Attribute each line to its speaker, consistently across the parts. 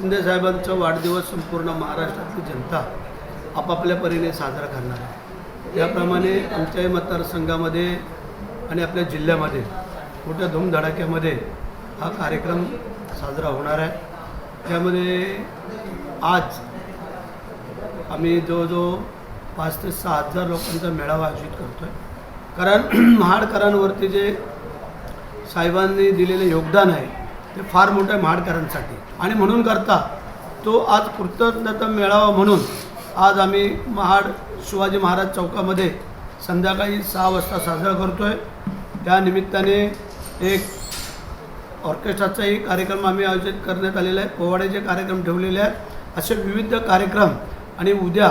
Speaker 1: शिंदे साहेबांचा वाढदिवस संपूर्ण महाराष्ट्रातली जनता आपापल्या परीने साजरा करणार आहे. त्याप्रमाणे आमच्याही मतदारसंघामध्ये आणि आपल्या जिल्ह्यामध्ये मोठ्या धूमधडाक्यामध्ये हा कार्यक्रम साजरा होणार आहे. त्यामध्ये आज आम्ही जवळजवळ पाच ते सहा हजार लोकांचा मेळावा आयोजित करतो आहे कारण महाडकरांवरती जे साहेबांनी दिलेलं योगदान आहे ते फार मोठं आहे महाडकरांसाठी. आणि म्हणून करता तो आज कृतज्ञता मेळावा म्हणून आज आम्ही महाड शिवाजी महाराज चौकामध्ये संध्याकाळी सहा वाजता साजरा करतो आहे त्यानिमित्ताने एक ऑर्केस्ट्राचाही कार्यक्रम आम्ही आयोजित करण्यात आलेला आहे. पोवाड्याचे कार्यक्रम ठेवलेले आहेत. असे विविध कार्यक्रम आणि उद्या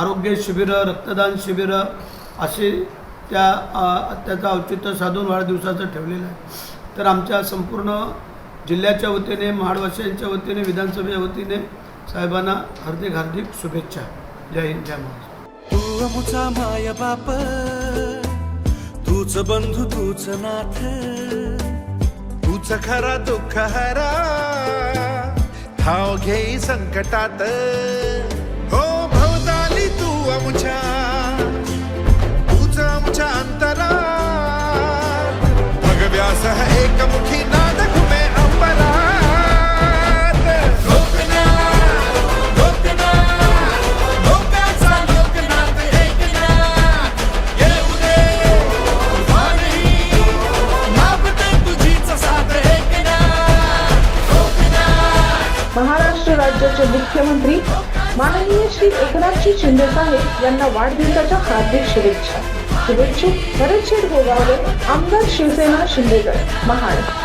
Speaker 1: आरोग्य शिबिरं रक्तदान शिबिरं असे त्या त्याचं औचित्य साधून वाढदिवसाचं ठेवलेलं आहे. तर आमच्या संपूर्ण जिल्ह्याच्या वतीने महाडवासियांच्या वतीने विधानसभेच्या वतीने साहेबांना हार्दिक हार्दिक शुभेच्छा. जय हिंद जय महाराष्ट्र.
Speaker 2: तू अमुचा माय बाप तूच बंधू तूच नाथ तूच खरा दुःख हरा हाव घेई संकटात. हो भवताली तू अमुच्या
Speaker 3: राज्याचे मुख्यमंत्री माननीय श्री एकनाथजी शिंदे साहेब यांना वाढदिवसाच्या हार्दिक शुभेच्छा. शुभेच्छुक भरतशेठ गोगावले आमदार शिवसेना शिंदेगड. महाड.